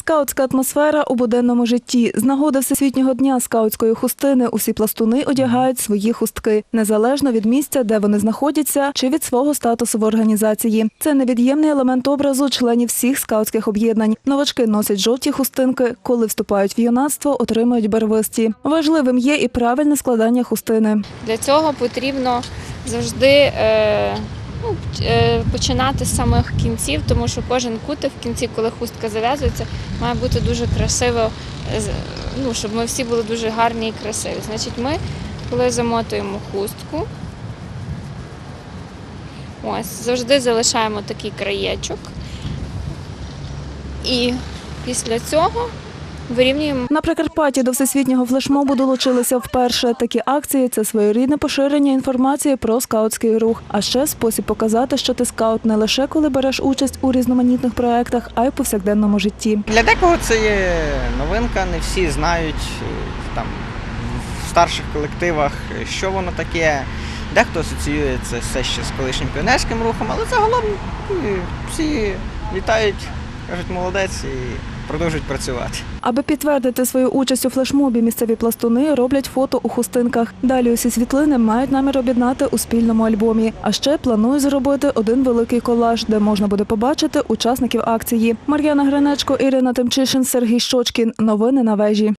Скаутська атмосфера у буденному житті. З нагоди Всесвітнього дня скаутської хустини усі пластуни одягають свої хустки, незалежно від місця, де вони знаходяться, чи від свого статусу в організації. Це невід'ємний елемент образу членів всіх скаутських об'єднань. Новачки носять жовті хустинки. Коли вступають в юнацтво, отримують барвисті. Важливим є і правильне складання хустини. Для цього потрібно завжди е, ну, е, починати з самих кінців, тому що кожен кутик в кінці, коли хустка зав'язується, має бути дуже красиво, ну, щоб ми всі були дуже гарні і красиві. Значить, ми, коли замотуємо хустку, ось, завжди залишаємо такий краєчок. І після цього вирівнюємо На Прикарпатті до всесвітнього флешмобу долучилися вперше. Такі акції це своєрідне поширення інформації про скаутський рух, а ще спосіб показати, що ти скаут не лише коли береш участь у різноманітних проектах, а й у повсякденному житті. Для декого це є новинка, не всі знають е, там в старших колективах, що воно таке. Дехто асоціює це все ще з колишнім піонерським рухом, але загалом е, всі вітають, кажуть молодець і продовжують працювати. Аби підтвердити свою участь у флешмобі, місцеві пластуни роблять фото у хустинках. Далі усі світлини мають намір об'єднати у спільному альбомі. А ще планують зробити один великий колаж, де можна буде побачити учасників акції. Мар'яна Гринечко, Ірина Тимчишин, Сергій Щочкін. Новини на вежі.